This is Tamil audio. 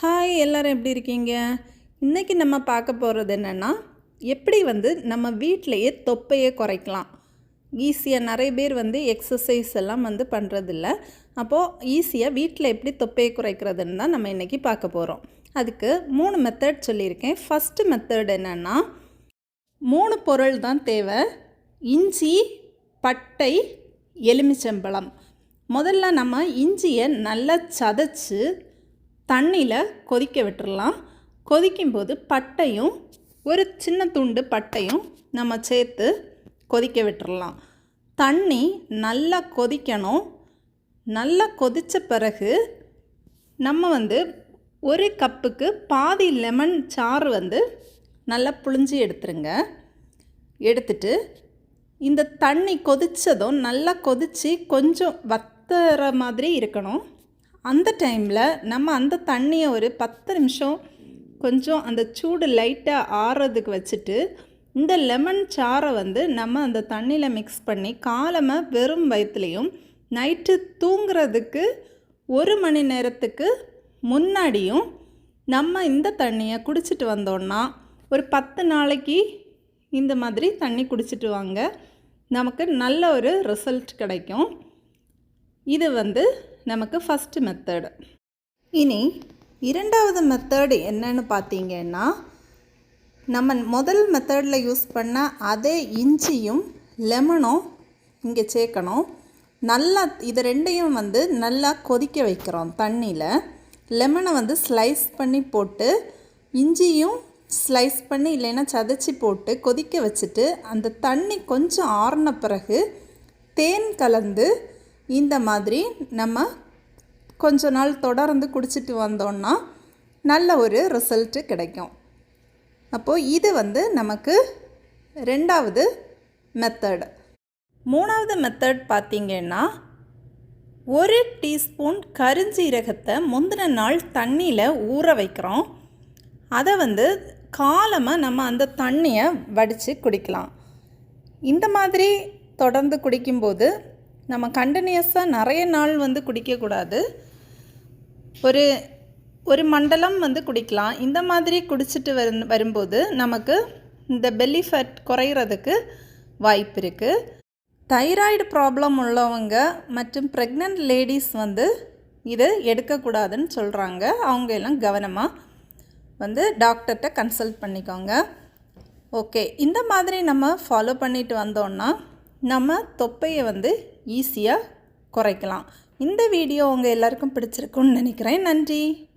ஹாய் எல்லோரும் எப்படி இருக்கீங்க? இன்றைக்கி நம்ம பார்க்க போகிறது என்னென்னா எப்படி வந்து நம்ம வீட்டிலையே தொப்பையை குறைக்கலாம். ஈஸியாக நிறைய பேர் வந்து எக்ஸசைஸ் எல்லாம் வந்து பண்ணுறதில்ல அப்போது ஈஸியாக வீட்டில் எப்படி தொப்பையை குறைக்கிறதுன்னு தான் நம்ம இன்றைக்கி பார்க்க போகிறோம் அதுக்கு மூணு மெத்தட் சொல்லியிருக்கேன். ஃபஸ்ட்டு மெத்தட் என்னென்னா மூணு பொருள் தான் தேவை. இஞ்சி பட்டை எலுமிச்சம்பழம். முதல்ல நம்ம இஞ்சியை நல்லா சதைச்சு தண்ணியில் கொதிக்க விட்டுறலாம். கொதிக்கும்போது பட்டையும் ஒரு சின்ன துண்டு பட்டையும் நம்ம சேர்த்து கொதிக்க விட்டுறலாம். தண்ணி நல்லா கொதிக்கணும். நல்லா கொதித்த பிறகு நம்ம வந்து ஒரு கப்புக்கு பாதி லெமன் சாறு வந்து நல்லா புழிஞ்சி எடுத்துருங்க. எடுத்துட்டு இந்த தண்ணி கொதித்ததும் நல்லா கொதித்து கொஞ்சம் வத்துற மாதிரி இருக்கணும். அந்த டைமில் நம்ம அந்த தண்ணியை ஒரு பத்து நிமிஷம் கொஞ்சம் அந்த சூடு லைட்டாக ஆறுறதுக்கு வச்சுட்டு இந்த லெமன் சாரை வந்து நம்ம அந்த தண்ணியில் மிக்ஸ் பண்ணி காலமாக வெறும் வயிற்றுலையும் நைட்டு தூங்குறதுக்கு ஒரு மணி நேரத்துக்கு முன்னாடியும் நம்ம இந்த தண்ணியை குடிச்சிட்டு வந்தோன்னா ஒரு பத்து நாளைக்கு இந்த மாதிரி தண்ணி குடிச்சிட்டு வாங்க. நமக்கு நல்ல ஒரு ரிசல்ட் கிடைக்கும். இது வந்து நமக்கு ஃபஸ்ட்டு மெத்தடு இனி இரண்டாவது மெத்தடு என்னன்னு பார்த்தீங்கன்னா நம்ம முதல் மெத்தடில் யூஸ் பண்ண அதே இஞ்சியும் லெமனும் இங்கே சேர்க்கணும். நல்லா இது ரெண்டையும் வந்து நல்லா கொதிக்க வைக்கிறோம் தண்ணியில். லெமனை வந்து ஸ்லைஸ் பண்ணி போட்டு இஞ்சியும் ஸ்லைஸ் பண்ணி இல்லைன்னா சதைச்சி போட்டு கொதிக்க வச்சுட்டு அந்த தண்ணி கொஞ்சம் ஆறின பிறகு தேன் கலந்து இந்த மாதிரி நம்ம கொஞ்ச நாள் தொடர்ந்து குடிச்சிட்டு வந்தோன்னா நல்ல ஒரு ரிசல்ட்டு கிடைக்கும். அப்போது இது வந்து நமக்கு ரெண்டாவது மெத்தட் மூணாவது மெத்தட் பார்த்திங்கன்னா ஒரு டீஸ்பூன் கருஞ்சீரகத்தை முந்தின நாள் தண்ணியில் ஊற வைக்கிறோம். அதை வந்து காலமாக நம்ம அந்த தண்ணியை வடித்து குடிக்கலாம். இந்த மாதிரி தொடர்ந்து குடிக்கும்போது நம்ம கண்டினியூஸாக நிறைய நாள் வந்து குடிக்கக்கூடாது. ஒரு ஒரு மண்டலம் வந்து குடிக்கலாம். இந்த மாதிரி குடிச்சிட்டு வரும் வரும்போது நமக்கு இந்த பெல்லி ஃபேட் குறையிறதுக்கு வாய்ப்பு இருக்குது தைராய்டு ப்ராப்ளம் உள்ளவங்க மற்றும் ப்ரெக்னென்ட் லேடிஸ் வந்து இது எடுக்கக்கூடாதுன்னு சொல்கிறாங்க அவங்க எல்லாம் கவனமாக வந்து டாக்டர்கிட்ட கன்சல்ட் பண்ணிக்கோங்க. ஓகே இந்த மாதிரி நம்ம ஃபாலோ பண்ணிட்டு வந்தோன்னா நம்ம தொப்பையை வந்து ஈஸியாக குறைக்கலாம். இந்த வீடியோ உங்கள் எல்லாருக்கும் பிடிச்சிருக்குன்னு நினைக்கிறேன். நன்றி.